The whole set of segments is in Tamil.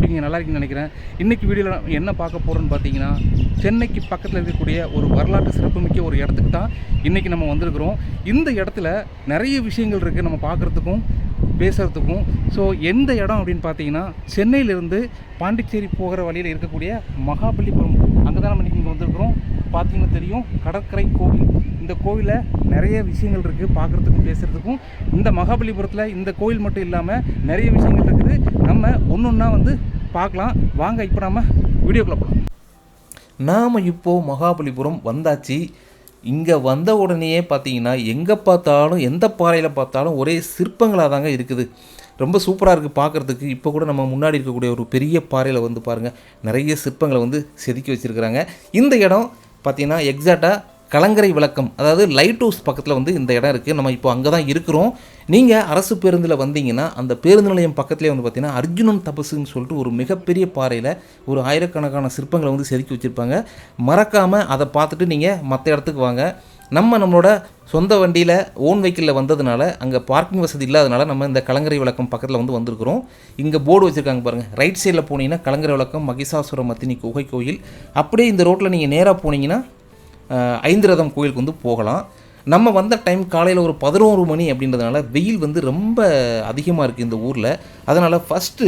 ஹலோ எப்படிங்க நல்லா இருக்குன்னு நினைக்கிறேன். இன்றைக்கி வீடியோவில் என்ன பார்க்க போகிறோன்னு பார்த்தீங்கன்னா சென்னைக்கு பக்கத்தில் இருக்கக்கூடிய ஒரு வரலாற்று சிறப்புமிக்க ஒரு இடத்துக்கு தான் இன்றைக்கி நம்ம வந்திருக்கிறோம். இந்த இடத்துல நிறைய விஷயங்கள் இருக்குது நம்ம பார்க்குறதுக்கும் பேசுகிறதுக்கும் ஸோ எந்த இடம் அப்படின்னு பார்த்தீங்கன்னா சென்னையிலேருந்து பாண்டிச்சேரி போகிற வழியில் இருக்கக்கூடிய மகாபலிபுரம் அங்கே தான் நம்ம இன்றைக்கி இங்கே வந்திருக்கிறோம். பார்த்தீங்கன்னா தெரியும் கடற்கரை கோவில். இந்த கோவிலில் நிறைய விஷயங்கள் இருக்குது பார்க்குறதுக்கும் பேசுகிறதுக்கும் இந்த மகாபலிபுரத்தில் இந்த கோவில் மட்டும் இல்லாமல் நிறைய விஷயங்கள் இருக்குது. நம்ம ஒன்று ஒன்றா வந்து பார்க்கலாம். வாங்க இப்போ நம்ம வீடியோக்குள்ள போகலாம் நாம் இப்போது மகாபலிபுரம் வந்தாச்சு. இங்கே வந்த உடனேயே பார்த்தீங்கன்னா எங்கே பார்த்தாலும் எந்த பாறையில் பார்த்தாலும் ஒரே சிற்பங்களாக தாங்க இருக்குது. ரொம்ப சூப்பராக இருக்குது பார்க்குறதுக்கு. இப்போ கூட நம்ம முன்னாடி இருக்கக்கூடிய ஒரு பெரிய பாறையில் வந்து பாருங்கள் நிறைய சிற்பங்களை வந்து செதுக்கி வச்சுருக்கிறாங்க. இந்த இடம் பார்த்தீங்கன்னா எக்ஸாக்டாக கலங்கரை விளக்கம் அதாவது லைட் ஹவுஸ் பக்கத்தில் வந்து இந்த இடம் இருக்குது நம்ம இப்போ அங்கே தான் இருக்கிறோம். நீங்கள் அரசு பேருந்தில் வந்தீங்கன்னா அந்த பேருந்து நிலையம் பக்கத்துலேயே வந்து பார்த்தீங்கன்னா அர்ஜுனன் தபசுன்னு சொல்லிட்டு ஒரு மிகப்பெரிய பாறையில் ஒரு ஆயிரக்கணக்கான சிற்பங்களை வந்து செதுக்கி வச்சுருப்பாங்க. மறக்காமல் அதை பார்த்துட்டு நீங்கள் மற்ற இடத்துக்கு வாங்க. நம்ம நம்மளோட சொந்த வண்டியில் ஓன் வெஹிக்கிளில் வந்ததுனால அங்கே பார்க்கிங் வசதி இல்லாதனால நம்ம இந்த கலங்கரை விளக்கம் பக்கத்தில் வந்து வந்திருக்கிறோம். இங்கே போர்டு வச்சுருக்காங்க பாருங்கள் ரைட் சைடில் போனீங்கன்னா கலங்கரை விளக்கம் மகிஷாசுர மத்தினி குகை கோயில். அப்படியே இந்த ரோட்டில் நீங்கள் நேராக போனீங்கன்னா ஐந்து ரதம் கோயிலுக்கு வந்து போகலாம். நம்ம வந்த டைம் காலையில் ஒரு பதினோரு மணி அப்படின்றதுனால வெயில் வந்து ரொம்ப அதிகமாக இருக்குது இந்த ஊரில். அதனால் ஃபஸ்ட்டு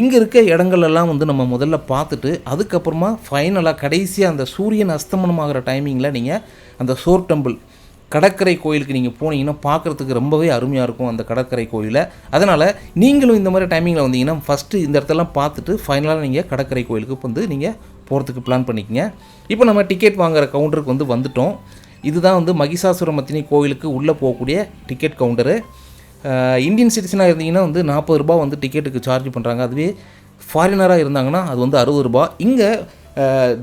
இங்கே இருக்க இடங்கள்லாம் வந்து நம்ம முதல்ல பார்த்துட்டு அதுக்கப்புறமா ஃபைனலாக கடைசியாக அந்த சூரியன் அஸ்தமனம் ஆகிற டைமிங்கில் நீங்கள் அந்த சோர் டெம்பிள் கடற்கரை கோயிலுக்கு நீங்கள் போனீங்கன்னா பார்க்குறதுக்கு ரொம்பவே அருமையாக இருக்கும் அந்த கடற்கரை கோயிலை. அதனால் நீங்களும் இந்த மாதிரி டைமிங்கில் வந்தீங்கன்னா ஃபஸ்ட்டு இந்த இடத்தெல்லாம் பார்த்துட்டு ஃபைனலாக நீங்கள் கடற்கரை கோயிலுக்கு வந்து நீங்கள் போகிறதுக்கு பிளான் பண்ணிக்கங்க. இப்போ நம்ம டிக்கெட் வாங்குற கவுண்டருக்கு வந்து வந்துட்டோம். இதுதான் வந்து மகிஷாசுரமத்தினி கோயிலுக்கு உள்ளே போகக்கூடிய டிக்கெட் கவுண்டரு இந்தியன் சிட்டிசனாக இருந்தீங்கன்னா வந்து நாற்பது ரூபா வந்து டிக்கெட்டுக்கு சார்ஜ் பண்ணுறாங்க அதுவே ஃபாரினராக இருந்தாங்கன்னா அது வந்து அறுபது ரூபா இங்கே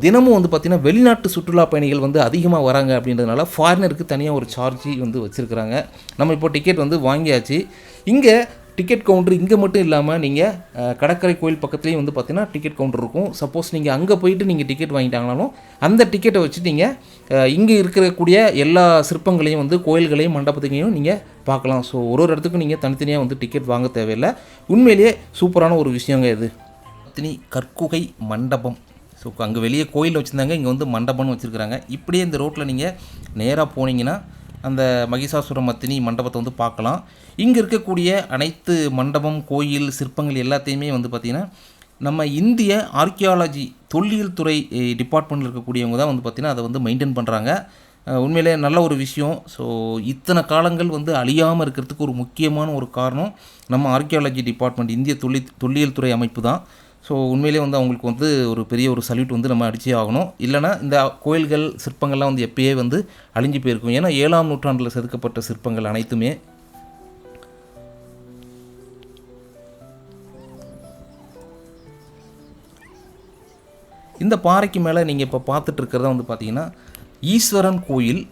தினமும் வந்து பார்த்திங்கன்னா வெளிநாட்டு சுற்றுலா பயணிகள் வந்து அதிகமாக வராங்க அப்படின்றதுனால ஃபாரினருக்கு தனியாக ஒரு சார்ஜ் வந்து வச்சுருக்கிறாங்க. நம்ம இப்போ டிக்கெட் வந்து வாங்கியாச்சு. இங்கே டிக்கெட் கவுண்டர் இங்கே மட்டும் இல்லாமல் நீங்கள் கடற்கரை கோயில் பக்கத்துலேயும் வந்து பார்த்தீங்கன்னா டிக்கெட் கவுண்டர் இருக்கும். சப்போஸ் நீங்கள் அங்கே போயிட்டு நீங்கள் டிக்கெட் வாங்கிட்டாங்கனாலும் அந்த டிக்கெட்டை வச்சு நீங்கள் இங்கே இருக்கக்கூடிய எல்லா சிற்பங்களையும் வந்து கோயில்களையும் மண்டபத்தையும் நீங்கள் பார்க்கலாம். ஸோ ஒரு ஒரு இடத்துக்கும் நீங்கள் தனித்தனியாக வந்து டிக்கெட் வாங்க தேவையில்லை. உண்மையிலேயே சூப்பரான ஒரு விஷயங்க இது. பத்தினி கற்குகை மண்டபம். ஸோ அங்கே வெளியே கோயில் வச்சுருந்தாங்க இங்கே வந்து மண்டபம்னு வச்சுருக்குறாங்க. இப்படியே இந்த ரோட்டில் நீங்கள் நேராக போனீங்கன்னா அந்த மகிஷாசுர மத்தினி மண்டபத்தை வந்து பார்க்கலாம். இங்கே இருக்கக்கூடிய அனைத்து மண்டபம் கோயில் சிற்பங்கள் எல்லாத்தையுமே வந்து பார்த்திங்கன்னா நம்ம இந்திய ஆர்கியாலஜி தொல்லியல் துறை டிபார்ட்மெண்ட்டில் இருக்கக்கூடியவங்க தான் வந்து பார்த்திங்கன்னா அதை வந்து மெயின்டைன் பண்ணுறாங்க உண்மையிலே நல்ல ஒரு விஷயம். ஸோ இத்தனை காலங்கள் வந்து அழியாமல் இருக்கிறதுக்கு ஒரு முக்கியமான ஒரு காரணம் நம்ம ஆர்கியாலஜி டிபார்ட்மெண்ட் இந்திய தொல்லி தொல்லியல் துறை அமைப்பு தான். ஸோ உண்மையிலே வந்து அவங்களுக்கு வந்து ஒரு பெரிய ஒரு சல்யூட் வந்து நம்ம அடிச்சே ஆகணும். இல்லைனா இந்த கோயில்கள் சிற்பங்கள்லாம் வந்து எப்பயே வந்து அழிஞ்சு போயிருக்கும். ஏன்னா ஏழாம் நூற்றாண்டில் செதுக்கப்பட்ட சிற்பங்கள் அனைத்துமே இந்த பாறைக்கு மேலே நீங்கள் இப்போ பார்த்துட்டு இருக்கிறத வந்து பார்த்தீங்கன்னா ஈஸ்வரன் கோயில்.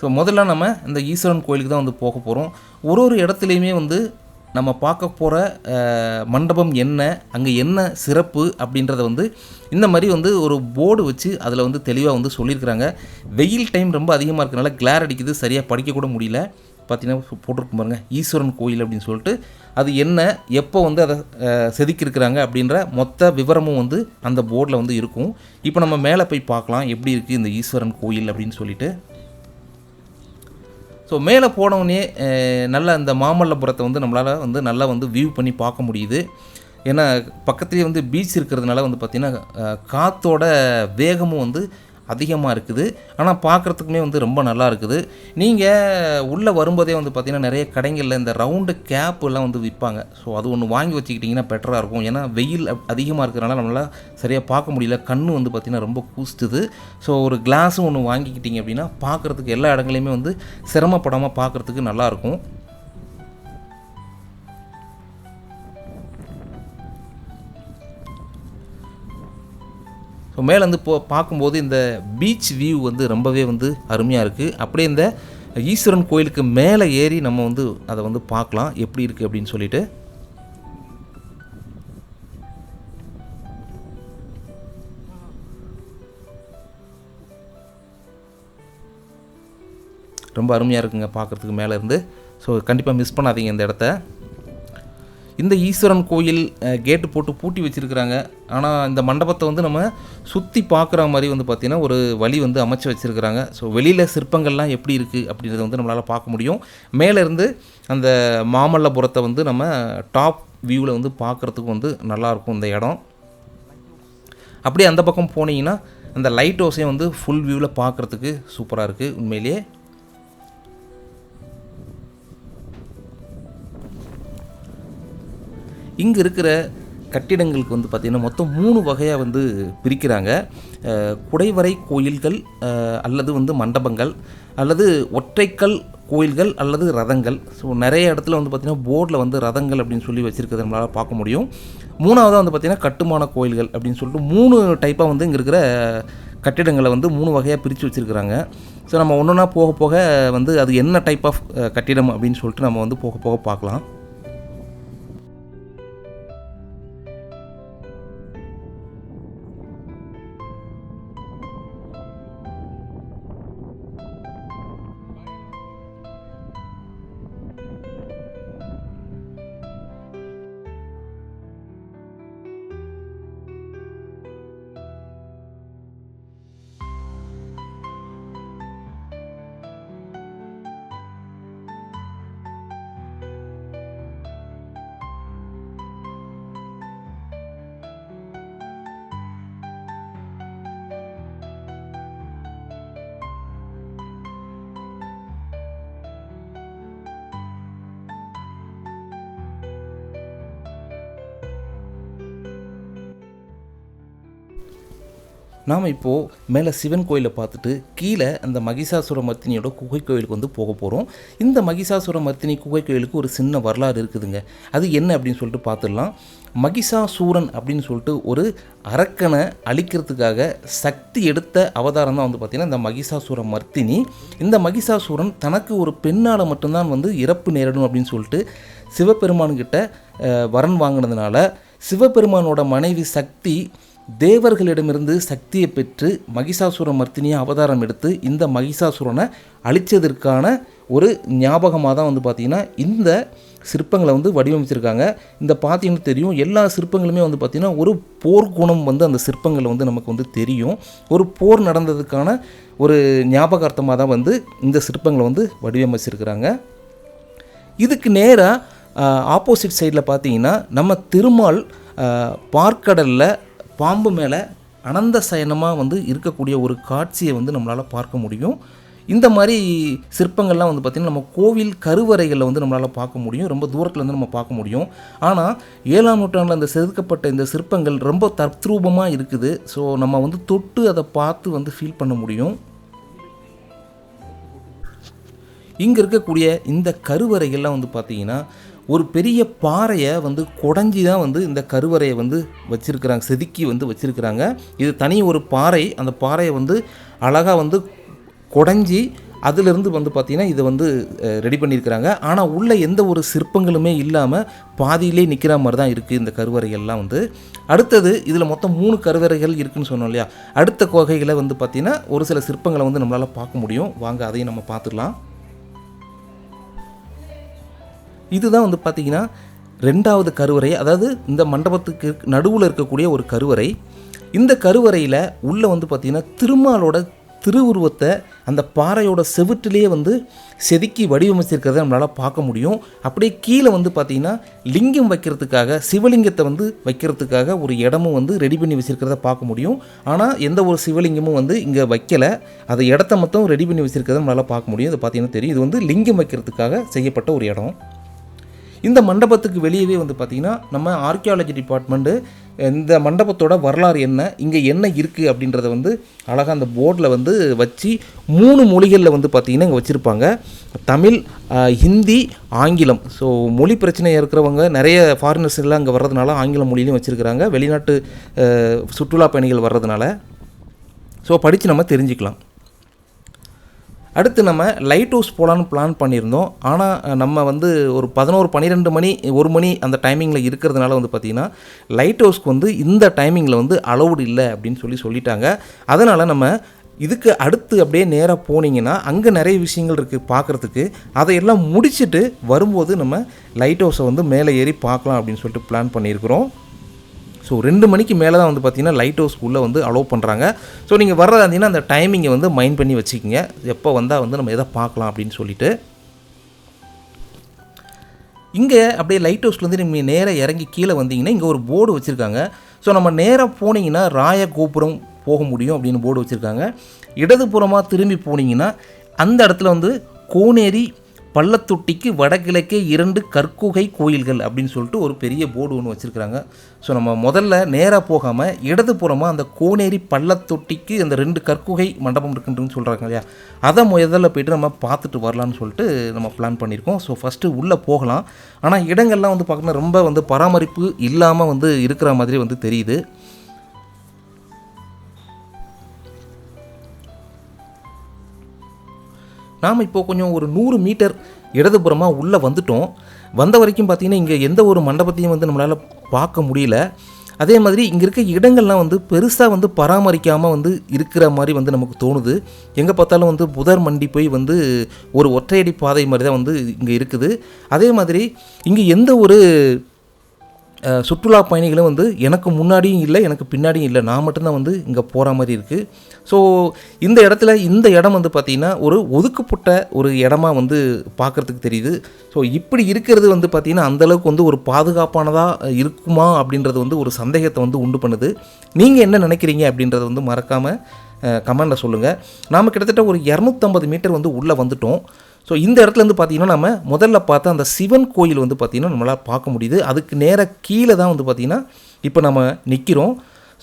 ஸோ முதல்ல நம்ம இந்த ஈஸ்வரன் கோயிலுக்கு தான் வந்து போக போகிறோம் ஒரு ஒரு இடத்துலையுமே வந்து நம்ம பார்க்க போகிற மண்டபம் என்ன அங்கே என்ன சிறப்பு அப்படின்றத வந்து இந்த மாதிரி வந்து ஒரு போர்டு வச்சு அதில் வந்து தெளிவாக வந்து சொல்லியிருக்கிறாங்க. வெயில் டைம் ரொம்ப அதிகமாக இருக்கனால கிளார் அடிக்குது சரியாக படிக்கக்கூட முடியல. பார்த்தீங்கன்னா போட்டிருக்கும் பாருங்க ஈஸ்வரன் கோயில் அப்படின்னு சொல்லிட்டு. அது என்ன எப்போ வந்து அதை செதுக்கியிருக்கிறாங்க அப்படின்ற மொத்த விவரமும் வந்து அந்த போர்டில் வந்து இருக்கும். இப்போ நம்ம மேலே போய் பார்க்கலாம் எப்படி இருக்குது இந்த ஈஸ்வரன் கோயில் அப்படின்னு சொல்லிட்டு. ஸோ மேலே போனவுடனே நல்ல இந்த மாமல்லபுரத்தை வந்து நம்மளால் வந்து நல்லா வந்து வியூ பண்ணி பார்க்க முடியுது. ஏன்னா பக்கத்துலேயே வந்து பீச் இருக்கிறதுனால வந்து பார்த்திங்கன்னா காற்றோட வேகமும் வந்து அதிகமாக இருக்குது. ஆனால் பார்க்குறதுக்குமே வந்து ரொம்ப நல்லா இருக்குது. நீங்கள் உள்ளே வரும்போதே வந்து பார்த்திங்கன்னா நிறைய கடைகளில் இந்த ரவுண்டு கேப்பெல்லாம் வந்து விற்பாங்க ஸோ அது ஒன்று வாங்கி வச்சுக்கிட்டிங்கன்னா பெட்டராக இருக்கும். ஏன்னா வெயில் அதிகமாக இருக்கிறனால நம்மளால் சரியாக பார்க்க முடியல. கண்ணு வந்து பார்த்திங்கன்னா ரொம்ப கூஸ்ட்டுது ஸோ ஒரு கிளாஸும் ஒன்று வாங்கிக்கிட்டிங்க அப்படின்னா பார்க்குறதுக்கு எல்லா இடங்களையுமே வந்து சிரமப்படாமல் பார்க்குறதுக்கு நல்லாயிருக்கும் இப்போ மேலேருந்து போ பார்க்கும்போது இந்த பீச் வியூ வந்து ரொம்பவே வந்து அருமையாக இருக்குது அப்படியே இந்த ஈஸ்வரன் கோயிலுக்கு மேலே ஏறி நம்ம வந்து அதை வந்து பார்க்கலாம். எப்படி இருக்குது அப்படின்னு சொல்லிட்டு. ரொம்ப அருமையாக இருக்குங்க பார்க்குறதுக்கு மேலே இருந்து ஸோ கண்டிப்பாக மிஸ் பண்ணாதீங்க இந்த இடத்த. இந்த ஈஸ்வரன் கோயில் கேட்டு போட்டு பூட்டி வச்சுருக்கிறாங்க. ஆனால் இந்த மண்டபத்தை வந்து நம்ம சுற்றி பார்க்குற மாதிரி வந்து பார்த்திங்கன்னா ஒரு வழி வந்து அமைச்சு வச்சுருக்கிறாங்க. ஸோ வெளியில் சிற்பங்கள்லாம் எப்படி இருக்குது அப்படின்றத வந்து நம்மளால் பார்க்க முடியும். மேலேருந்து அந்த மாமல்லபுரத்தை வந்து நம்ம டாப் வியூவில் வந்து பார்க்குறதுக்கு வந்து நல்லாயிருக்கும் இந்த இடம். அப்படியே அந்த பக்கம் போனீங்கன்னா அந்த லைட் ஹவுஸையும் வந்து ஃபுல் வியூவில் பார்க்குறதுக்கு சூப்பராக இருக்குது உண்மையிலேயே. இங்கே இருக்கிற கட்டிடங்களுக்கு வந்து பார்த்திங்கன்னா மொத்தம் மூணு வகையாக வந்து பிரிக்கிறாங்க. குடைவரை கோயில்கள் அல்லது வந்து மண்டபங்கள் அல்லது ஒற்றைக்கல் கோயில்கள் அல்லது ரதங்கள். ஸோ நிறைய இடத்துல வந்து பார்த்திங்கன்னா போர்டில் வந்து ரதங்கள் அப்படின்னு சொல்லி வச்சுருக்கிறது நம்மளால் பார்க்க முடியும். மூணாவதாக வந்து பார்த்திங்கன்னா கட்டுமான கோயில்கள் அப்படின்னு சொல்லிட்டு மூணு டைப்பாக வந்து இங்கே இருக்கிற கட்டிடங்களை வந்து மூணு வகையாக பிரித்து வச்சுருக்கிறாங்க. ஸோ நம்ம ஒன்று ஒன்றா போக போக வந்து அது என்ன டைப் ஆஃப் கட்டிடம் அப்படின்னு சொல்லிட்டு நம்ம வந்து போக போக பார்க்கலாம். நாம் இப்போது மேலே சிவன் கோயிலை பார்த்துட்டு கீழே அந்த மகிஷாசுர மர்த்தினியோட குகை கோயிலுக்கு வந்து போக போகிறோம் இந்த மகிஷாசுர மர்த்தினி குகை கோயிலுக்கு ஒரு சின்ன வரலாறு இருக்குதுங்க. அது என்ன அப்படின்னு சொல்லிட்டு பார்த்துடலாம். மகிஷாசூரன் அப்படின்னு சொல்லிட்டு ஒரு அரக்கனை அழிக்கிறதுக்காக சக்தி எடுத்த அவதாரம் தான் வந்து பார்த்திங்கன்னா இந்த மகிஷாசுர மர்த்தினி. இந்த மகிஷாசூரன் தனக்கு ஒரு பெண்ணால் மட்டும்தான் வந்து இறப்பு நேரிடும் அப்படின்னு சொல்லிட்டு சிவபெருமான்கிட்ட வரன் வாங்கினதுனால சிவபெருமானோட மனைவி சக்தி தேவர்களிடமிருந்து சக்தியை பெற்று மகிஷாசுர மர்த்தினியை அவதாரம் எடுத்து இந்த மகிஷாசுரனை அழித்ததற்கான ஒரு ஞாபகமாக தான் வந்து பார்த்திங்கன்னா இந்த சிற்பங்களை வந்து வடிவமைச்சிருக்காங்க. இந்த பார்த்தீங்கன்னா தெரியும். எல்லா சிற்பங்களுமே வந்து பார்த்திங்கன்னா ஒரு போர்க்குணம் வந்து அந்த சிற்பங்கள் வந்து நமக்கு வந்து தெரியும். ஒரு போர் நடந்ததுக்கான ஒரு ஞாபகார்த்தமாக தான் வந்து இந்த சிற்பங்களை வந்து வடிவமைச்சிருக்கிறாங்க. இதுக்கு நேராக ஆப்போசிட் சைடில் பார்த்தீங்கன்னா நம்ம திருமால் பார்க்கடலில் பாம்பு மேலே அனந்த சயனமாக வந்து இருக்கக்கூடிய ஒரு காட்சியை வந்து நம்மளால் பார்க்க முடியும். இந்த மாதிரி சிற்பங்கள்லாம் வந்து பார்த்திங்கன்னா நம்ம கோவில் கருவறைகளில் வந்து நம்மளால் பார்க்க முடியும். ரொம்ப தூரத்தில் வந்து நம்ம பார்க்க முடியும். ஆனால் ஏழாம் நூற்றாண்டில் அந்த செதுக்கப்பட்ட இந்த சிற்பங்கள் ரொம்ப தத்ரூபமாக இருக்குது. ஸோ நம்ம வந்து தொட்டு அதை பார்த்து வந்து ஃபீல் பண்ண முடியும். இங்கே இருக்கக்கூடிய இந்த கருவறைகள்லாம் வந்து பார்த்திங்கன்னா ஒரு பெரிய பாறையை வந்து குடஞ்சி தான் வந்து இந்த கருவறையை வந்து வச்சுருக்கிறாங்க செதுக்கி வந்து வச்சுருக்கிறாங்க. இது தனி ஒரு பாறை. அந்த பாறையை வந்து அழகாக வந்து குடஞ்சி அதிலிருந்து வந்து பார்த்திங்கன்னா இதை வந்து ரெடி பண்ணியிருக்கிறாங்க. ஆனால் உள்ள எந்த ஒரு சிற்பங்களுமே இல்லாமல் பாதியிலே நிற்கிற மாதிரி தான் இருக்குது இந்த கருவறைகள்லாம் வந்து. அடுத்தது இதில் மொத்தம் மூணு கருவறைகள் இருக்குதுன்னு சொன்னோம் இல்லையா? அடுத்த கொகைகளை வந்து பார்த்திங்கன்னா ஒரு சில சிற்பங்களை வந்து நம்மளால் பார்க்க முடியும். வாங்க அதையும் நம்ம பார்த்துடலாம் இதுதான் வந்து பார்த்திங்கன்னா ரெண்டாவது கருவறை அதாவது இந்த மண்டபத்துக்கு நடுவில் இருக்கக்கூடிய ஒரு கருவறை. இந்த கருவறையில் உள்ளே வந்து பார்த்திங்கன்னா திருமாலோட திருவுருவத்தை அந்த பாறையோட செவுற்றிலேயே வந்து செதுக்கி வடிவமைச்சிருக்கிறத நம்மளால் பார்க்க முடியும். அப்படியே கீழே வந்து பார்த்திங்கன்னா லிங்கம் வைக்கிறதுக்காக சிவலிங்கத்தை வந்து வைக்கிறதுக்காக ஒரு இடமும் வந்து ரெடி பண்ணி வச்சுருக்கிறத பார்க்க முடியும். ஆனால் எந்த ஒரு சிவலிங்கமும் வந்து இங்கே வைக்கலை. அதை இடத்த மட்டும் ரெடி பண்ணி வச்சுருக்கிறத நம்மளால் பார்க்க முடியும். இதை பார்த்தீங்கன்னா தெரியும். இது வந்து லிங்கம் வைக்கிறதுக்காக செய்யப்பட்ட ஒரு இடம். இந்த மண்டபத்துக்கு வெளியவே வந்து பார்த்திங்கன்னா நம்ம ஆர்கியாலஜி டிபார்ட்மெண்ட்டு இந்த மண்டபத்தோட வரலாறு என்ன இங்கே என்ன இருக்குது அப்படின்றத வந்து அழகாக அந்த போர்டில் வந்து வச்சு மூணு மொழிகளில் வந்து பார்த்திங்கன்னா இங்கே வச்சுருப்பாங்க. தமிழ் ஹிந்தி ஆங்கிலம். ஸோ மொழி பிரச்சனை இருக்கிறவங்க நிறைய ஃபாரினர்ஸ் எல்லாம் இங்கே வர்றதுனால ஆங்கில மொழியிலையும் வச்சுருக்கிறாங்க. வெளிநாட்டு சுற்றுலா பயணிகள் வர்றதுனால. ஸோ படித்து நம்ம தெரிஞ்சுக்கலாம். அடுத்து நம்ம லைட் ஹவுஸ் போகலான்னு பிளான் பண்ணியிருந்தோம். ஆனால் நம்ம வந்து ஒரு பதினோரு பன்னிரெண்டு மணி ஒரு மணி அந்த டைமிங்கில் இருக்கிறதுனால வந்து பார்த்திங்கன்னா லைட் ஹவுஸ்க்கு வந்து இந்த டைமிங்கில் வந்து அலௌடு இல்லை அப்படின்னு சொல்லி சொல்லிட்டாங்க. அதனால் நம்ம இதுக்கு அடுத்து அப்படியே நேராக போனீங்கன்னா அங்கே நிறைய விஷயங்கள் இருக்குது பார்க்குறதுக்கு அதையெல்லாம் முடிச்சுட்டு வரும்போது நம்ம லைட் ஹவுஸை வந்து மேலே ஏறி பார்க்கலாம் அப்படின்னு சொல்லிட்டு பிளான் பண்ணியிருக்கிறோம். ஸோ ரெண்டு மணிக்கு மேலே தான் வந்து பார்த்தீங்கன்னா லைட் ஹவுஸ்க்குள்ளே வந்து அலோவ் பண்ணுறாங்க ஸோ நீங்கள் வர்றதா இருந்தீங்கன்னா அந்த டைமிங்கை வந்து மைண்ட் பண்ணி வச்சுக்கோங்க. எப்போ வந்தால் வந்து நம்ம எதை பார்க்கலாம் அப்படின்னு சொல்லிட்டு. இங்கே அப்படியே லைட் ஹவுஸ்லேருந்து நீங்கள் நேராக இறங்கி கீழே வந்தீங்கன்னா இங்கே ஒரு போர்டு வச்சுருக்காங்க. ஸோ நம்ம நேராக போனீங்கன்னா ராய கோபுரம் போக முடியும் அப்படின்னு போர்டு வச்சுருக்காங்க. இடதுபுறமாக திரும்பி போனீங்கன்னா அந்த இடத்துல வந்து கோனேரி பள்ளத்தொட்டிக்கு வடகிழக்கே இரண்டு கற்குகை கோயில்கள் அப்படின்னு சொல்லிட்டு ஒரு பெரிய போர்டு ஒன்று வச்சுருக்குறாங்க. ஸோ நம்ம முதல்ல நேராக போகாமல் இடதுபுறமாக அந்த கோனேரி பள்ளத்தொட்டிக்கு அந்த ரெண்டு கற்குகை மண்டபம் இருக்குன்னு சொல்கிறாங்க இல்லையா? அதை முதல்ல போயிட்டு நம்ம பார்த்துட்டு வரலான்னு சொல்லிட்டு நம்ம பிளான் பண்ணியிருக்கோம். ஸோ ஃபஸ்ட்டு உள்ளே போகலாம். ஆனால் இடங்கள்லாம் வந்து பார்க்கணும் ரொம்ப வந்து பராமரிப்பு இல்லாமல் வந்து இருக்கிற மாதிரி வந்து தெரியுது. நாம் இப்போ கொஞ்சம் ஒரு நூறு மீட்டர் இடதுபுறமாக உள்ளே வந்துட்டோம். வந்த வரைக்கும் பார்த்திங்கன்னா இங்கே எந்த ஒரு மண்டபத்தையும் வந்து நம்மளால் பார்க்க முடியல. அதே மாதிரி இங்கே இருக்க இடங்கள்லாம் வந்து பெருசாக வந்து பராமரிக்காமல் வந்து இருக்கிற மாதிரி வந்து நமக்கு தோணுது. எங்கே பார்த்தாலும் வந்து புதர் மண்டி போய் வந்து ஒரு ஒற்றையடி பாதை மாதிரி தான் வந்து இங்கே இருக்குது. அதே மாதிரி இங்கே எந்த ஒரு சுற்றுலா பயணிகளும் வந்து எனக்கு முன்னாடியும் இல்லை எனக்கு பின்னாடியும் இல்லை. நான் மட்டும்தான் வந்து இங்கே போகிற மாதிரி இருக்குது ஸோ இந்த இடத்துல இந்த இடம் வந்து பார்த்திங்கன்னா ஒரு ஒதுக்கப்பட்ட ஒரு இடமா வந்து பார்க்குறதுக்கு தெரியுது. ஸோ இப்படி இருக்கிறது வந்து பார்த்திங்கன்னா அந்தளவுக்கு வந்து ஒரு பாதுகாப்பானதாக இருக்குமா அப்படின்றது வந்து ஒரு சந்தேகத்தை வந்து உண்டு பண்ணுது. நீங்கள் என்ன நினைக்கிறீங்க அப்படின்றத வந்து மறக்காமல் கமெண்டில் சொல்லுங்கள் நாம் கிட்டத்தட்ட ஒரு இரநூத்தம்பது மீட்டர் வந்து உள்ளே வந்துட்டோம். ஸோ இந்த இடத்துல இருந்து பார்த்தீங்கன்னா நம்ம முதல்ல பார்த்த அந்த சிவன் கோயில் வந்து பார்த்திங்கன்னா நம்மளால் பார்க்க முடியுது. அதுக்கு நேராக கீழே தான் வந்து பார்த்திங்கன்னா இப்போ நம்ம நிற்கிறோம்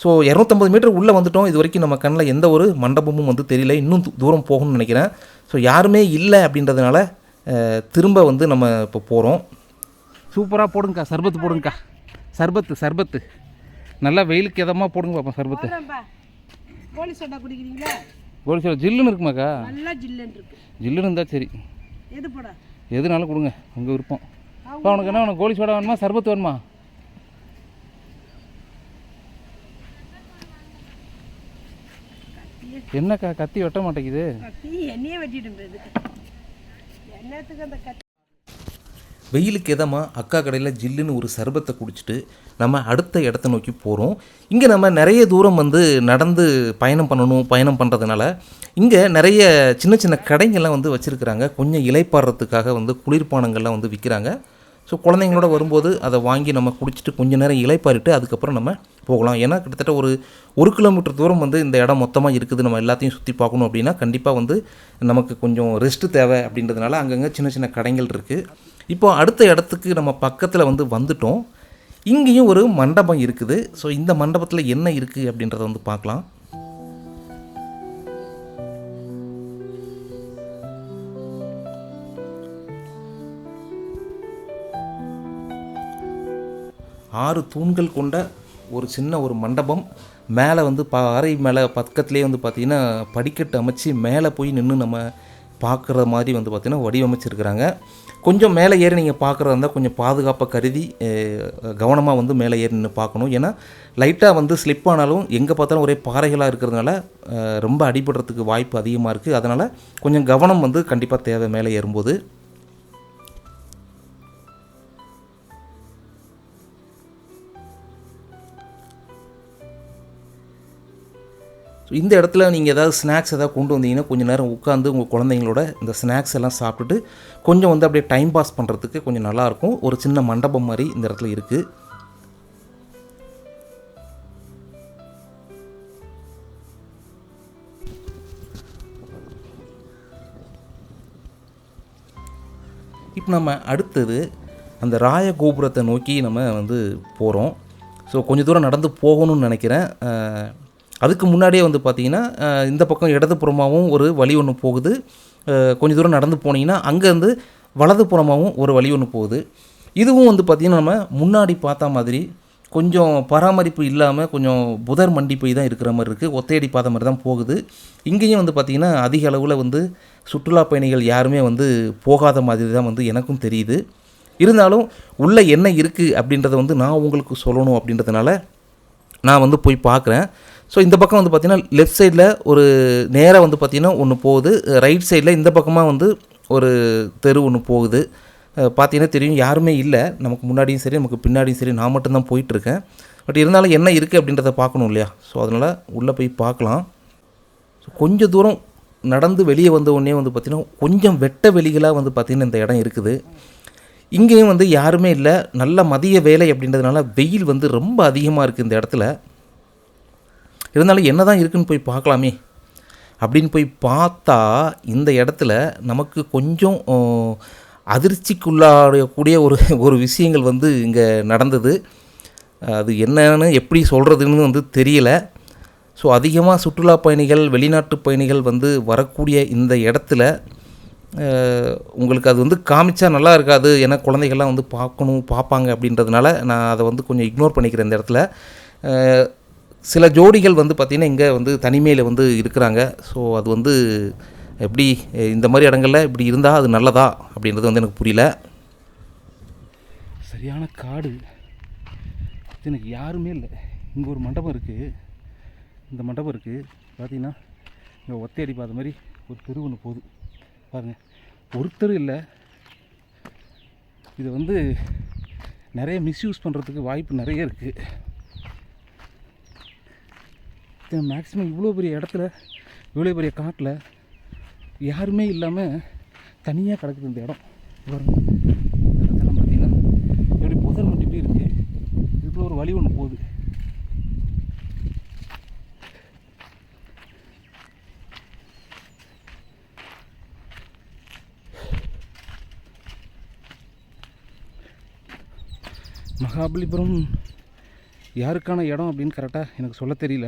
ஸோ இரநூத்தம்பது மீட்டர் உள்ளே வந்துட்டோம். இது வரைக்கும் நம்ம கண்ணில் எந்த ஒரு மண்டபமும் வந்து தெரியல. இன்னும் தூரம் போகணும்னு நினைக்கிறேன். ஸோ யாருமே இல்லை அப்படின்றதுனால திரும்ப வந்து நம்ம இப்போ போகிறோம் சூப்பராக போடுங்கக்கா. சர்பத்து போடுங்கக்கா. சர்பத்து சர்பத்து. நல்லா வெயிலுக்கு எதமாக போடுங்க பார்ப்போம் சர்பத்து. சோடா குடிக்கிறீங்களா ஒரு சில ஜில்லுன்னு இருக்குமாக்கா? நல்லா ஜில்லுன்னு இருக்கு. ஜில்லுன்னு இருந்தால் சரி. எது போட? எதுனாலும் கொடுங்க உங்கள் விருப்பம். அப்பா உனக்கு என்ன உனக்கு கோலி சோடா வேணுமா? சர்பத்து வேணுமா? என்னக்கா கத்தி வெட்ட மாட்டேங்குது. எண்ணெயே வெட்டிட்டு என்னத்துக்கு அந்த கத்தி வெயிலுக்கு எதமாக அக்கா கடையில் ஜில்லுன்னு ஒரு சர்பத்தை குடிச்சிட்டு நம்ம அடுத்த இடத்த நோக்கி போகிறோம் இங்கே நம்ம நிறைய தூரம் வந்து நடந்து பயணம் பண்ணணும் பயணம் பண்ணுறதுனால இங்கே நிறைய சின்ன சின்ன கடைங்கள்லாம் வந்து வச்சுருக்குறாங்க. கொஞ்சம் இலைப்பாடுறதுக்காக வந்து குளிர்பானங்கள்லாம் வந்து விற்கிறாங்க ஸோ குழந்தைங்களோட வரும்போது அதை வாங்கி நம்ம குடிச்சிட்டு கொஞ்ச நேரம் இலைப்பாரிட்டு அதுக்கப்புறம் நம்ம போகலாம். ஏன்னா கிட்டத்தட்ட ஒரு ஒரு கிலோமீட்டர் தூரம் வந்து இந்த இடம் மொத்தமாக இருக்குது. நம்ம எல்லாத்தையும் சுற்றி பார்க்கணும் அப்படின்னா கண்டிப்பாக வந்து நமக்கு கொஞ்சம் ரெஸ்ட்டு தேவை அப்படின்றதுனால அங்கங்கே சின்ன சின்ன கடைகள் இருக்குது இப்போ அடுத்த இடத்துக்கு நம்ம பக்கத்தில் வந்து வந்துட்டோம். இங்கேயும் ஒரு மண்டபம் இருக்குது. ஸோ இந்த மண்டபத்தில் என்ன இருக்குது அப்படின்றத வந்து பார்க்கலாம். ஆறு தூண்கள் கொண்ட ஒரு சின்ன ஒரு மண்டபம். மேலே வந்து பாறை மேலே பக்கத்துலேயே வந்து பார்த்திங்கன்னா படிக்கட்டு அமைச்சு மேலே போய் நின்று நம்ம பார்க்குற மாதிரி வந்து பார்த்திங்கன்னா வடிவமைச்சிருக்கிறாங்க. கொஞ்சம் மேலே ஏறி நீங்கள் பார்க்குறதா இருந்தால் கொஞ்சம் பாதுகாப்பாக கருதி கவனமாக வந்து மேலே ஏறி நின்று பார்க்கணும். ஏன்னா லைட்டாக வந்து ஸ்லிப் ஆனாலும் எங்கே பார்த்தாலும் ஒரே பாறைகளாக இருக்கிறதுனால ரொம்ப அடிபடுறதுக்கு வாய்ப்பு அதிகமாக இருக்குது அதனால் கொஞ்சம் கவனம் வந்து கண்டிப்பாக தேவை மேலே ஏறும்போது. ஸோ இந்த இடத்துல நீங்கள் ஏதாவது ஸ்நாக்ஸ் ஏதாவது கொண்டு வந்தீங்கன்னா கொஞ்சம் நேரம் உட்காந்து உங்கள் குழந்தைங்களோட இந்த ஸ்நாக்ஸ் எல்லாம் சாப்பிட்டுட்டு கொஞ்சம் வந்து அப்படியே டைம் பாஸ் பண்ணுறதுக்கு கொஞ்சம் நல்லாயிருக்கும். ஒரு சின்ன மண்டபம் மாதிரி இந்த இடத்துல இருக்குது இப்போ நம்ம அடுத்தது அந்த ராய கோபுரத்தை நோக்கி நம்ம வந்து போகிறோம் ஸோ கொஞ்சம் தூரம் நடந்து போகணும்னு நினைக்கிறேன். அதுக்கு முன்னாடியே வந்து பார்த்திங்கன்னா இந்த பக்கம் இடதுபுறமாகவும் ஒரு வழி ஒன்று போகுது. கொஞ்சம் தூரம் நடந்து போனீங்கன்னா அங்கேருந்து வலது புறமாகவும் ஒரு வழி ஒன்று போகுது. இதுவும் வந்து பார்த்திங்கன்னா நம்ம முன்னாடி பார்த்த மாதிரி கொஞ்சம் பராமரிப்பு இல்லாமல் கொஞ்சம் புதர் மண்டி போய் தான் இருக்கிற மாதிரி இருக்குது ஒத்தையடி பாதை மாதிரி தான் போகுது. இங்கேயும் வந்து பார்த்திங்கன்னா அதிக அளவில் வந்து சுற்றுலா பயணிகள் யாருமே வந்து போகாத மாதிரி தான் வந்து எனக்கும் தெரியுது. இருந்தாலும் உள்ளே என்ன இருக்குது அப்படின்றத வந்து நான் உங்களுக்கு சொல்லணும் அப்படின்றதுனால நான் வந்து போய் பார்க்குறேன் ஸோ இந்த பக்கம் வந்து பார்த்திங்கன்னா லெஃப்ட் சைடில் ஒரு நேராக வந்து பார்த்திங்கன்னா ஒன்று போகுது. ரைட் சைடில் இந்த பக்கமாக வந்து ஒரு தெரு ஒன்று போகுது. பார்த்தீங்கன்னா தெரியும் யாருமே இல்லை. நமக்கு முன்னாடியும் சரி நமக்கு பின்னாடியும் சரி நான் மட்டும்தான் போயிட்டுருக்கேன். பட் இருந்தாலும் என்ன இருக்குது அப்படின்றத பார்க்கணும் இல்லையா? ஸோ அதனால் உள்ளே போய் பார்க்கலாம். ஸோ கொஞ்சம் தூரம் நடந்து வெளியே வந்த உடனே வந்து பார்த்திங்கன்னா கொஞ்சம் வெட்ட வெளிகளாக வந்து பார்த்திங்கன்னா இந்த இடம் இருக்குது. இங்கேயும் வந்து யாருமே இல்லை. நல்ல மதிய வேலை அப்படின்றதுனால வெயில் வந்து ரொம்ப அதிகமாக இருக்குது இந்த இடத்துல. இருந்தாலும் என்ன தான் இருக்குன்னு போய் பார்க்கலாமே அப்படின்னு போய் பார்த்தா இந்த இடத்துல நமக்கு கொஞ்சம் அதிர்ச்சிக்குள்ளாடக்கூடிய ஒரு ஒரு விஷயங்கள் வந்து இங்கே நடந்தது. அது என்னன்னு எப்படி சொல்கிறதுன்னு வந்து தெரியல. ஸோ அதிகமாக சுற்றுலா பயணிகள் வெளிநாட்டு பயணிகள் வந்து வரக்கூடிய இந்த இடத்துல உங்களுக்கு அது வந்து காமிச்சா நல்லா இருக்காது. ஏன்னா குழந்தைகள்லாம் வந்து பார்க்கணும் பார்ப்பாங்க அப்படின்றதுனால நான் அதை வந்து கொஞ்சம் இக்னோர் பண்ணிக்கிறேன் இந்த இடத்துல. சில ஜோடிகள் வந்து பார்த்திங்கன்னா இங்கே வந்து தனிமையில் வந்து இருக்கிறாங்க. ஸோ அது வந்து எப்படி இந்த மாதிரி இடங்களில் இப்படி இருந்தால் அது நல்லதா அப்படின்றது வந்து எனக்கு புரியல. சரியான காடு. எனக்கு யாருமே இல்லை. இங்கே ஒரு மண்டபம் இருக்குது இந்த மண்டபம் இருக்குது பார்த்தீங்கன்னா இங்கே ஒத்தையடி பார்த்த மாதிரி ஒரு தெரு ஒன்று போகுது. பாருங்கள் ஒருத்தர் இல்லை. இதை வந்து நிறைய மிஸ்யூஸ் பண்ணுறதுக்கு வாய்ப்பு நிறைய இருக்குது மேக்ஸிமம் இவ்வளோ பெரிய இடத்துல இவ்வளோ பெரிய காட்டில் யாருமே இல்லாமல் தனியாக கிடக்குது இந்த இடம். பாருங்க. இந்த இடத்தெல்லாம் பார்த்தீங்கன்னா எப்படி புதர் மட்டும் இப்படி இருக்குது இதுக்குள்ள ஒரு வழி ஒன்று போகுது. மகாபலிபுரம் யாருக்கான இடம் அப்படின்னு கரெக்டாக எனக்கு சொல்ல தெரியல.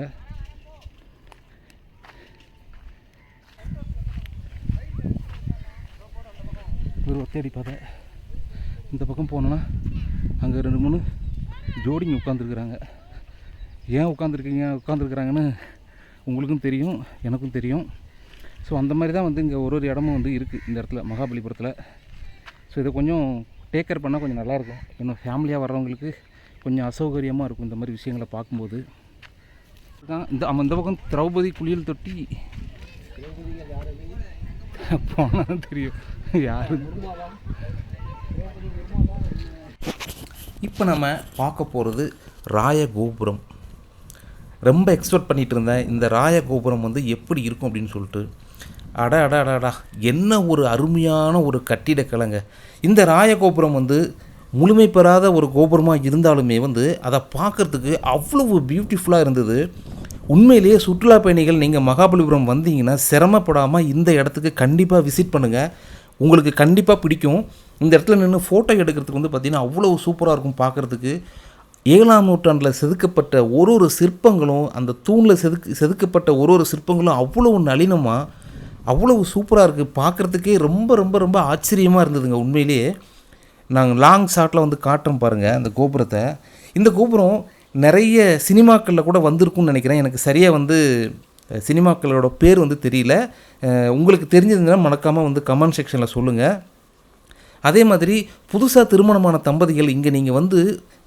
ஒரு ஒத்தேடி பாதை. இந்த பக்கம் போனோன்னா அங்கே ரெண்டு மூணு ஜோடிங்க உட்காந்துருக்குறாங்க ஏன் உட்காந்துருக்கீங்க உட்காந்துருக்குறாங்கன்னு உங்களுக்கும் தெரியும் எனக்கும் தெரியும். ஸோ அந்த மாதிரி தான் வந்து இங்கே ஒரு ஒரு இடமும் வந்து இருக்குது இந்த இடத்துல மகாபலிபுரத்தில். ஸோ இதை கொஞ்சம் டேக் கேர் பண்ணால் கொஞ்சம் நல்லாயிருக்கும் இன்னும் ஃபேமிலியாக வர்றவங்களுக்கு கொஞ்சம் அசௌகரியமாக இருக்கும் இந்த மாதிரி விஷயங்களை பார்க்கும்போது. தான் இந்த ஆமாம் இந்த பக்கம் திரௌபதி குளியல் தொட்டி. போனால் தெரியும். யாரு? இப்போ நம்ம பார்க்க போகிறது ராயகோபுரம். ரொம்ப எக்ஸ்பெக்ட் பண்ணிட்டு இருந்தேன். இந்த ராயகோபுரம் வந்து எப்படி இருக்கும் அப்படின்னு சொல்லிட்டு. அட அட அட அடா. என்ன ஒரு அருமையான ஒரு கட்டிடக்கலைங்க. இந்த ராயகோபுரம் வந்து முழுமை பெறாத ஒரு கோபுரமாக இருந்தாலுமே வந்து அதை பார்க்குறதுக்கு அவ்வளவு பியூட்டிஃபுல்லாக இருந்தது. உண்மையிலேயே சுற்றுலா பயணிகள் நீங்கள் மகாபலிபுரம் வந்தீங்கன்னா சிரமப்படாமல் இந்த இடத்துக்கு கண்டிப்பாக விசிட் பண்ணுங்கள் உங்களுக்கு கண்டிப்பாக பிடிக்கும். இந்த இடத்துல நின்று ஃபோட்டோ எடுக்கிறதுக்கு வந்து பார்த்திங்கன்னா அவ்வளோ சூப்பராக இருக்கும் பார்க்குறதுக்கு ஏழாம் நூற்றாண்டில் செதுக்கப்பட்ட ஒரு ஒரு சிற்பங்களும் அந்த தூணில் செதுக்கு செதுக்கப்பட்ட ஒரு ஒரு சிற்பங்களும் அவ்வளோ நளினமாக அவ்வளவு சூப்பராக இருக்குது பார்க்குறதுக்கே ரொம்ப ரொம்ப ரொம்ப ஆச்சரியமாக இருந்ததுங்க உண்மையிலேயே. நாங்கள் லாங் ஷாட்டில் வந்து காட்டுறோம் பாருங்கள் அந்த கோபுரத்தை. இந்த கோபுரம் நிறைய சினிமாக்களில் கூட வந்திருக்கும்னு நினைக்கிறேன். எனக்கு சரியாக வந்து சினிமாக்களோட பேர் வந்து தெரியல. உங்களுக்கு தெரிஞ்சதுன்னா மறக்காமல் வந்து கமெண்ட் செக்ஷனில் சொல்லுங்கள் அதே மாதிரி புதுசாக திருமணமான தம்பதிகள் இங்கே நீங்கள் வந்து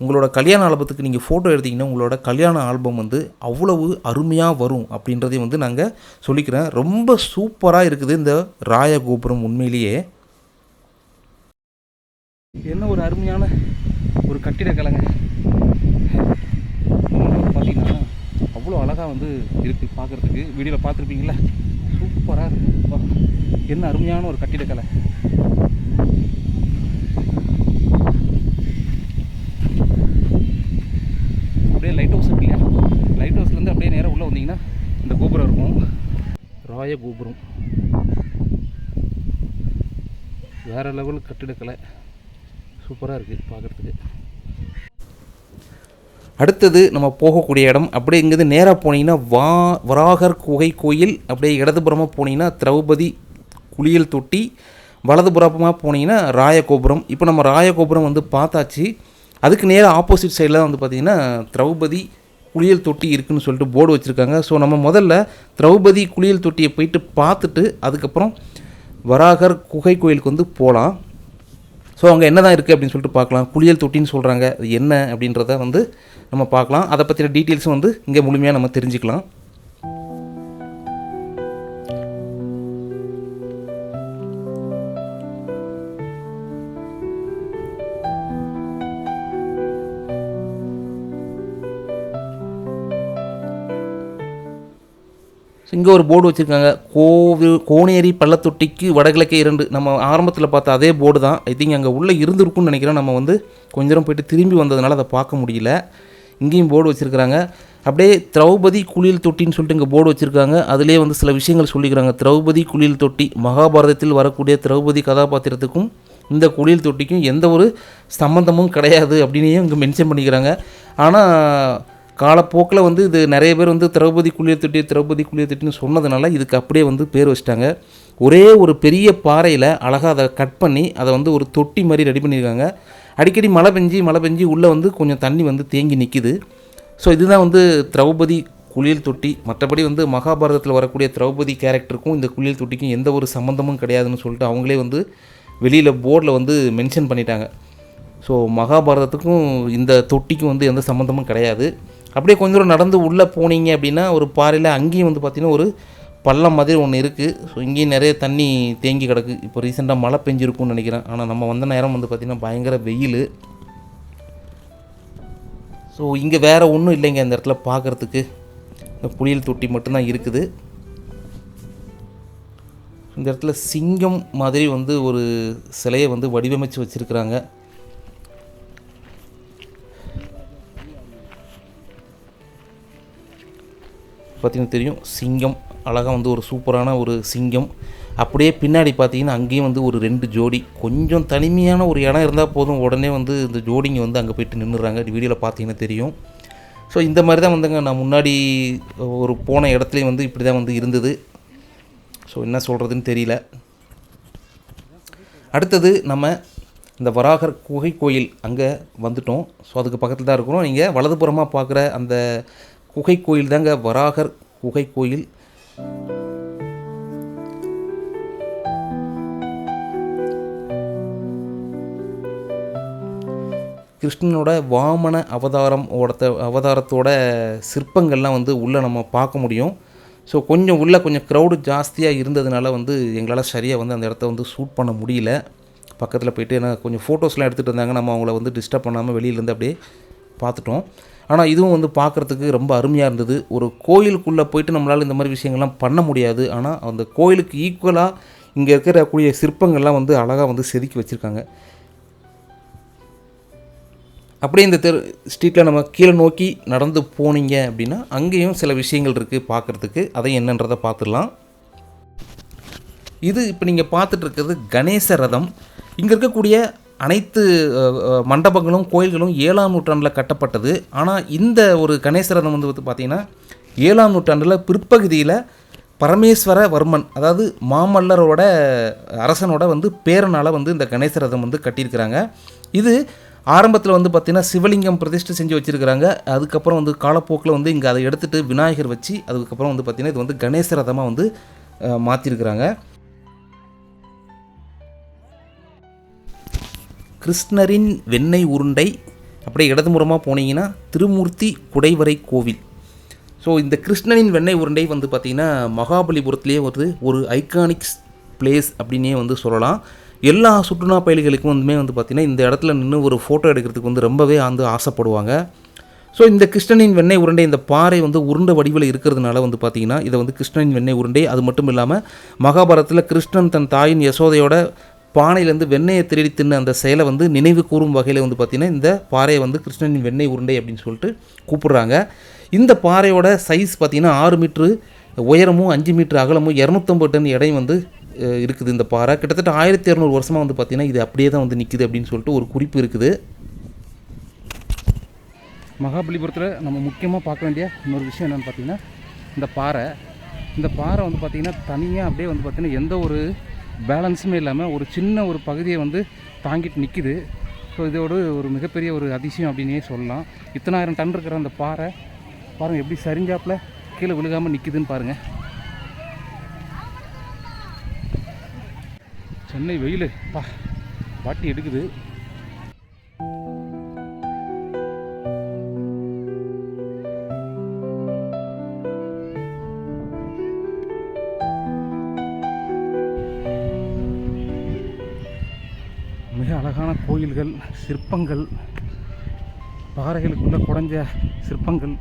உங்களோட கல்யாண ஆல்பத்துக்கு நீங்கள் ஃபோட்டோ எடுத்தீங்கன்னா உங்களோட கல்யாண ஆல்பம் வந்து அவ்வளவு அருமையாக வரும் அப்படின்றதையும் வந்து நாங்கள் சொல்லிக்கிறேன். ரொம்ப சூப்பராக இருக்குது இந்த ராயகோபுரம் உண்மையிலேயே. என்ன ஒரு அருமையான ஒரு கட்டிடக்கலைங்க. பார்த்தீங்கன்னா அவ்வளோ அழகாக வந்து இருக்குது பார்க்குறதுக்கு. வீடியோவில் பார்த்துருப்பீங்களா சூப்பராக இருக்குது என்ன அருமையான ஒரு கட்டிடக்கலை அப்படியே லைட் ஹவுஸ் இருக்கு இல்லையா? லைட் ஹவுஸ்லேருந்து அப்படியே நேராக உள்ளே வந்தீங்கன்னா இந்த கோபுரம் இருக்கும். ராய கோபுரம். வேறு லெவல் கட்டிடக்கலை சூப்பராக இருக்குது பார்க்குறதுக்கு. அடுத்தது நம்ம போகக்கூடிய இடம். அப்படியே இங்கேருந்து நேராக போனீங்கன்னா வா வராகர் குகை கோயில். அப்படியே இடதுபுறமாக போனீங்கன்னா திரௌபதி குளியல் தொட்டி. வலதுபுறமாக போனீங்கன்னா ராயகோபுரம். இப்போ நம்ம ராயகோபுரம் வந்து பார்த்தாச்சு. அதுக்கு நேராக ஆப்போசிட் சைடில் வந்து பார்த்திங்கன்னா திரௌபதி குளியல் தொட்டி இருக்குன்னு சொல்லிட்டு போர்டு வச்சுருக்காங்க. ஸோ நம்ம முதல்ல திரௌபதி குளியல் தொட்டியை போயிட்டு பார்த்துட்டு அதுக்கப்புறம் வராகர் குகை கோயிலுக்கு வந்து போகலாம். ஸோ அங்கே என்ன தான் இருக்குது அப்படின்னு சொல்லிட்டு பார்க்கலாம். குளியல் தொட்டின்னு சொல்கிறாங்க அது என்ன அப்படின்றத வந்து நம்ம பார்க்கலாம். அதை பற்றின டீட்டெயில்ஸும் வந்து இங்கே முழுமையாக நம்ம தெரிஞ்சுக்கலாம். இங்கே ஒரு போர்டு வச்சுருக்காங்க. கோவில் கோனேரி பள்ளத்தொட்டிக்கு வடகிழக்கே இரண்டு. நம்ம ஆரம்பத்தில் பார்த்த அதே போர்டு தான். ஐ திங்க் அங்கே உள்ளே இருந்திருக்கும்னு நினைக்கிறேன். நம்ம வந்து கொஞ்ச நேரம் போயிட்டு திரும்பி வந்ததுனால அதை பார்க்க முடியல. இங்கேயும் போர்டு வச்சுருக்காங்க அப்படியே திரௌபதி குளியல் தொட்டின்னு சொல்லிட்டு இங்கே போர்டு வச்சுருக்காங்க. அதிலே வந்து சில விஷயங்கள் சொல்லிக்கிறாங்க. திரௌபதி குளியல் தொட்டி மகாபாரதத்தில் வரக்கூடிய திரௌபதி கதாபாத்திரத்துக்கும் இந்த குளியல் தொட்டிக்கும் எந்த ஒரு சம்மந்தமும் கிடையாது அப்படின்னையும் இங்கே மென்ஷன் பண்ணிக்கிறாங்க. ஆனால் காலப்போக்கில் வந்து இது நிறைய பேர் வந்து திரௌபதி குளியல் தொட்டி திரௌபதி குளியல் தொட்டின்னு சொன்னதுனால இதுக்கு அப்படியே வந்து பேர் வச்சிட்டாங்க. ஒரே ஒரு பெரிய பாறையில் அழகாக அதை கட் பண்ணி அதை வந்து ஒரு தொட்டி மாதிரி ரெடி பண்ணியிருக்காங்க. அடிக்கடி மழை பெஞ்சி மழை பெஞ்சி உள்ளே வந்து கொஞ்சம் தண்ணி வந்து தேங்கி நிற்கிது ஸோ இதுதான் வந்து திரௌபதி குளியல் தொட்டி. மற்றபடி வந்து மகாபாரதத்தில் வரக்கூடிய திரௌபதி கேரக்டருக்கும் இந்த குளியல் தொட்டிக்கும் எந்த ஒரு சம்மந்தமும் கிடையாதுன்னு சொல்லிட்டு அவங்களே வந்து வெளியில் போர்டில் வந்து மென்ஷன் பண்ணிட்டாங்க. ஸோ மகாபாரதத்துக்கும் இந்த தொட்டிக்கும் வந்து எந்த சம்மந்தமும் கிடையாது. அப்படியே கொஞ்சம் தூரம் நடந்து உள்ளே போனீங்க அப்படின்னா ஒரு பாறையில் அங்கேயும் வந்து பார்த்திங்கன்னா ஒரு பள்ளம் மாதிரி ஒன்று இருக்குது ஸோ இங்கேயும் நிறைய தண்ணி தேங்கி கிடக்கு. இப்போ ரீசெண்டாக மழை பெஞ்சிருக்கும்னு நினைக்கிறேன். ஆனால் நம்ம வந்த நேரம் வந்து பார்த்திங்கன்னா பயங்கர வெயில். ஸோ இங்கே வேறு ஒன்றும் இல்லைங்க இந்த இடத்துல பார்க்குறதுக்கு இந்த புளியல் தொட்டி மட்டும்தான் இருக்குது. இந்த இடத்துல சிங்கம் மாதிரி வந்து ஒரு சிலையை வந்து வடிவமைச்சு வச்சுருக்குறாங்க. பார்த்திங்கன்னா தெரியும். சிங்கம் அழகாக வந்து ஒரு சூப்பரான ஒரு சிங்கம். அப்படியே பின்னாடி பார்த்தீங்கன்னா அங்கேயும் வந்து ஒரு ரெண்டு ஜோடி. கொஞ்சம் தனிமையான ஒரு இடம் இருந்தால் போதும். உடனே வந்து இந்த ஜோடிங்க வந்து அங்கே போயிட்டு நின்றுறாங்க வீடியோவில் பார்த்தீங்கன்னா தெரியும். ஸோ இந்த மாதிரி தான் வந்துங்க நான் முன்னாடி ஒரு போன இடத்துலையும் வந்து இப்படி தான் வந்து இருந்தது. ஸோ என்ன சொல்கிறதுன்னு தெரியல. அடுத்தது நம்ம இந்த வராகர் குகை கோயில் அங்கே வந்துட்டோம். ஸோ அதுக்கு பக்கத்தில் தான் இருக்கிறோம் நீங்கள் வலதுபுறமாக பார்க்குற அந்த குகை கோயில் தாங்க வராகர் குகை கோயில் கிருஷ்ணனோட வாமன அவதாரம் ஓடத்த அவதாரத்தோட சிற்பங்கள்லாம் வந்து உள்ளே நம்ம பார்க்க முடியும். ஸோ கொஞ்சம் உள்ளே கொஞ்சம் க்ரௌடு ஜாஸ்தியாக இருந்ததுனால வந்து எங்களால் சரியாக வந்து அந்த இடத்த வந்து ஷூட் பண்ண முடியல. பக்கத்தில் போயிட்டு ஏன்னா கொஞ்சம் ஃபோட்டோஸ்லாம் எடுத்துகிட்டு இருந்தாங்க நம்ம அவங்கள வந்து டிஸ்டர்ப் பண்ணாமல் வெளியிலேருந்து அப்படியே பார்த்துட்டோம். ஆனால் இதுவும் வந்து பார்க்குறதுக்கு ரொம்ப அருமையாக இருந்தது. ஒரு கோயிலுக்குள்ளே போயிட்டு நம்மளால் இந்த மாதிரி விஷயங்கள்லாம் பண்ண முடியாது. ஆனால் அந்த கோயிலுக்கு ஈக்குவலாக இங்கே இருக்கக்கூடிய சிற்பங்கள்லாம் வந்து அழகாக வந்து செதுக்கி வச்சுருக்காங்க. அப்படியே இந்த தெரு ஸ்ட்ரீட்டில் நம்ம கீழே நோக்கி நடந்து போனீங்க அப்படின்னா அங்கேயும் சில விஷயங்கள் இருக்குது பார்க்குறதுக்கு. அதை என்னன்றதை பார்த்துடலாம். இது இப்போ நீங்கள் பார்த்துட்டு இருக்கிறது கணேச ரதம் இங்கே இருக்கக்கூடிய அனைத்து மண்டபங்களும் கோயில்களும் ஏழாம் நூற்றாண்டில் கட்டப்பட்டது. ஆனால் இந்த ஒரு கணேச ரதம் வந்து வந்து பார்த்திங்கன்னா ஏழாம் நூற்றாண்டில் பிற்பகுதியில் பரமேஸ்வரவர்மன் அதாவது மாமல்லரோட அரசனோட வந்து பேரனால் வந்து இந்த கணேச ரதம் வந்து கட்டியிருக்கிறாங்க. இது ஆரம்பத்தில் வந்து பார்த்திங்கன்னா சிவலிங்கம் பிரதிஷ்டை செஞ்சு வச்சுருக்கிறாங்க. அதுக்கப்புறம் வந்து காலப்போக்கில் வந்து இங்கே அதை எடுத்துகிட்டு விநாயகர் வச்சு அதுக்கப்புறம் வந்து பார்த்திங்கன்னா இது வந்து கணேச ரதமாக வந்து மாற்றிருக்கிறாங்க கிருஷ்ணரின் வெண்ணெய் உருண்டை அப்படியே இடதுபுறமாக போனீங்கன்னா திருமூர்த்தி குடைவரை கோவில். ஸோ இந்த கிருஷ்ணனின் வெண்ணெய் உருண்டை வந்து பார்த்திங்கன்னா மகாபலிபுரத்துலேயே வந்து ஒரு ஐகானிக்ஸ் பிளேஸ் அப்படின்னே வந்து சொல்லலாம். எல்லா சுற்றுலா பயணிகளுக்கும் வந்துமே வந்து பார்த்திங்கன்னா இந்த இடத்துல நின்று ஒரு ஃபோட்டோ எடுக்கிறதுக்கு வந்து ரொம்பவே வந்து ஆசைப்படுவாங்க. ஸோ இந்த கிருஷ்ணனின் வெண்ணெய் உருண்டை இந்த பாறை வந்து உருண்டை வடிவில் இருக்கிறதுனால வந்து பார்த்திங்கன்னா இதை வந்து கிருஷ்ணனின் வெண்ணெய் உருண்டை அது மட்டும் இல்லாமல் மகாபாரதத்தில் கிருஷ்ணன் தன் தாயின் யசோதையோட பானையிலேருந்து வெண்ணெயை திருடி தின்ன அந்த செயலை வந்து நினைவு கூறும் வகையில் வந்து பார்த்திங்கன்னா இந்த பாறையை வந்து கிருஷ்ணனின் வெண்ணெய் உருண்டை அப்படின்னு சொல்லிட்டு கூப்பிடுறாங்க. இந்த பாறையோட சைஸ் பார்த்திங்கன்னா ஆறு மீட்ரு உயரமும் அஞ்சு மீட்ரு அகலமும் இரநூத்தம்பது டன் எடையும் வந்து இருக்குது இந்த பாறை. கிட்டத்தட்ட ஆயிரத்தி இரநூறு வருஷமாக வந்து பார்த்திங்கன்னா இது அப்படியே தான் வந்து நிற்கிது அப்படின்னு சொல்லிட்டு ஒரு குறிப்பு இருக்குது. மகாபலிபுரத்தில் நம்ம முக்கியமாக பார்க்க வேண்டிய இன்னொரு விஷயம் என்னென்னு பார்த்திங்கன்னா இந்த பாறை. இந்த பாறை வந்து பார்த்திங்கன்னா தனியாக அப்படியே வந்து பார்த்திங்கன்னா எந்த ஒரு பேலன்ஸுமே இல்லாமல் ஒரு சின்ன ஒரு பகுதியை வந்து தாங்கிட்டு நிற்கிது ஸோ இதோட ஒரு மிகப்பெரிய ஒரு அதிசயம் அப்படின்னே சொல்லலாம். இத்தனாயிரம் டன் இருக்கிற அந்த பாறை பாருங்கள் எப்படி சரிஞ்சாப்பில் கீழே விழுகாமல் நிற்கிதுன்னு பாருங்கள் சென்னை வெயில். பா பாட்டி எடுக்குது. கோயில்கள் சிற்பங்கள் பாறைகளுக்குள்ள குடைஞ்ச சிற்பங்கள்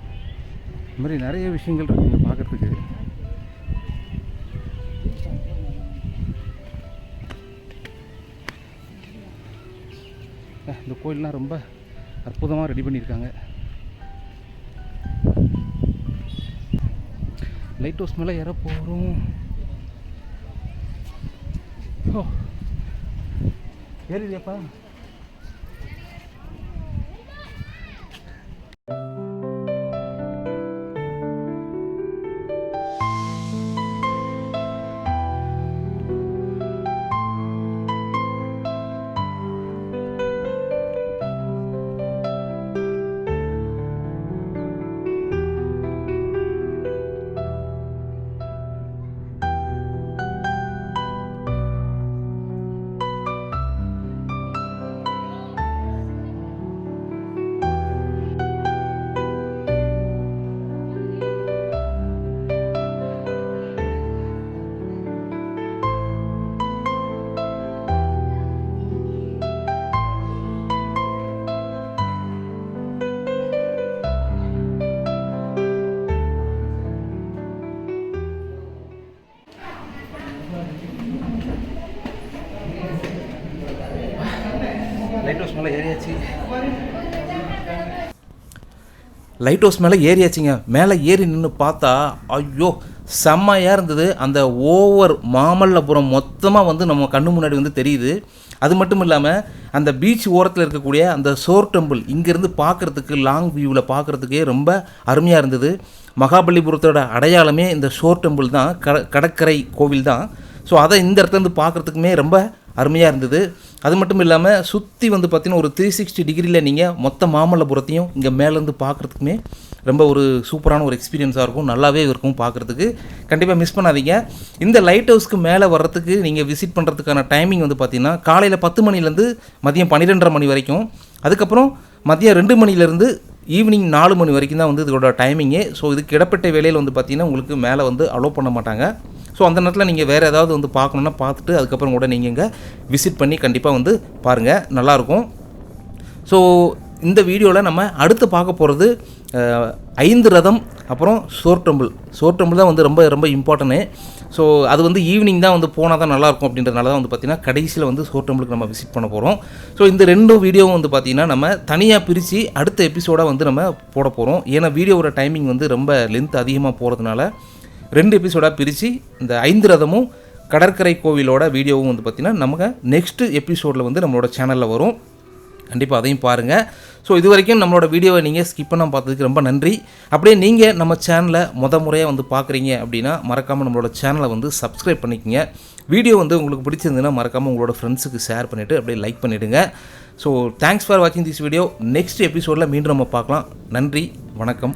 இந்த மாதிரி நிறைய விஷயங்கள் இருக்குங்க பார்க்குறதுக்கு. இந்த கோயிலெலாம் ரொம்ப அற்புதமாக ரெடி பண்ணியிருக்காங்க. லைட் ஹவுஸ் மேலே ஏற போகிறோம் ஓ ஏறிடியாப்பா லைட் ஹவுஸ் மேலே ஏறியாச்சுங்க. மேலே ஏறி நின்று பார்த்தா ஐயோ செம்மையாக இருந்தது. அந்த ஓவர் மாமல்லபுரம் மொத்தமாக வந்து நம்ம கண்ணு முன்னாடி வந்து தெரியுது. அது மட்டும் இல்லாமல் அந்த பீச் ஓரத்தில் இருக்கக்கூடிய அந்த சோர் டெம்பிள் இங்கேருந்து பார்க்குறதுக்கு லாங் வியூவில் பார்க்குறதுக்கே ரொம்ப அருமையாக இருந்தது. மகாபலிபுரத்தோட அடையாளமே இந்த சோர் டெம்பிள் தான். கட கடற்கரை கோவில் தான். ஸோ அதை இந்த இடத்துல இருந்து பார்க்குறதுக்குமே ரொம்ப அருமையாக இருந்தது. அது மட்டும் இல்லாமல் சுற்றி வந்து பார்த்திங்கன்னா ஒரு த்ரீ சிக்ஸ்டி டிகிரியில் நீங்கள் மொத்த மாமல்லபுரத்தையும் இங்கே மேலேருந்து பார்க்குறதுக்குமே ரொம்ப ஒரு சூப்பரான ஒரு எக்ஸ்பீரியன்ஸாக இருக்கும். நல்லாவே இருக்கும் பார்க்குறதுக்கு கண்டிப்பாக மிஸ் பண்ணாதீங்க. இந்த லைட் ஹவுஸ்க்கு மேலே வர்றதுக்கு நீங்கள் விசிட் பண்ணுறதுக்கான டைமிங் வந்து பார்த்திங்கன்னா காலையில் பத்து மணிலேருந்து மதியம் பன்னிரெண்டரை மணி வரைக்கும். அதுக்கப்புறம் மதியம் ரெண்டு மணிலேருந்து ஈவினிங் நாலு மணி வரைக்கும் தான் வந்து இதோட டைமிங்கு ஸோ இதுக்கு இடப்பட்ட வேலையில் வந்து பார்த்திங்கன்னா உங்களுக்கு மேலே வந்து அலோவ் பண்ண மாட்டாங்க. ஸோ அந்த நேரத்தில் நீங்கள் வேறு ஏதாவது வந்து பார்க்கணுன்னா பார்த்துட்டு அதுக்கப்புறம் கூட நீங்கள் இங்கே விசிட் பண்ணி கண்டிப்பாக வந்து பாருங்கள் நல்லாயிருக்கும் ஸோ இந்த வீடியோவில் நம்ம அடுத்து பார்க்க போகிறது ஐந்து ரதம் அப்புறம் சோர் டெம்பிள். சோர் டெம்பிள் தான் வந்து ரொம்ப ரொம்ப இம்பார்ட்டனு ஸோ அது வந்து ஈவினிங் தான் வந்து போனால் தான் நல்லாயிருக்கும் அப்படின்றதுனால தான் வந்து பார்த்திங்கன்னா கடைசியில் வந்து சோர் டெம்பிளுக்கு நம்ம விசிட் பண்ண போகிறோம் ஸோ இந்த ரெண்டு வீடியோவும் வந்து பார்த்திங்கன்னா நம்ம தனியாக பிரித்து அடுத்த எபிசோடாக வந்து நம்ம போட போகிறோம் ஏன்னா வீடியோவோட டைமிங் வந்து ரொம்ப லென்த் அதிகமாக போகிறதுனால ரெண்டு எபிசோடாக பிரித்து இந்த ஐந்து ரதமும் கடற்கரை கோவிலோட வீடியோவும் வந்து பார்த்திங்கன்னா நமக்கு நெக்ஸ்ட் எபிசோடில் வந்து நம்மளோட சேனலில் வரும். கண்டிப்பாக அதையும் பாருங்கள் ஸோ இது வரைக்கும் நம்மளோட வீடியோவை நீங்கள் ஸ்கிப் பண்ண பார்த்ததுக்கு ரொம்ப நன்றி. அப்படியே நீங்கள் நம்ம சேனலை முத முறையாக வந்து பார்க்குறீங்க அப்படின்னா மறக்காமல் நம்மளோட சேனலை வந்து சப்ஸ்கிரைப் பண்ணிக்கங்க. வீடியோ வந்து உங்களுக்கு பிடிச்சிருந்ததுன்னா மறக்காமல் உங்களோட ஃப்ரெண்ட்ஸுக்கு ஷேர் பண்ணிவிட்டு அப்படியே லைக் பண்ணிவிடுங்க ஸோ தேங்க்ஸ் ஃபார் வாட்சிங் திஸ் வீடியோ நெக்ஸ்ட் எபிசோடில் மீண்டும் நம்ம பார்க்கலாம். நன்றி வணக்கம்.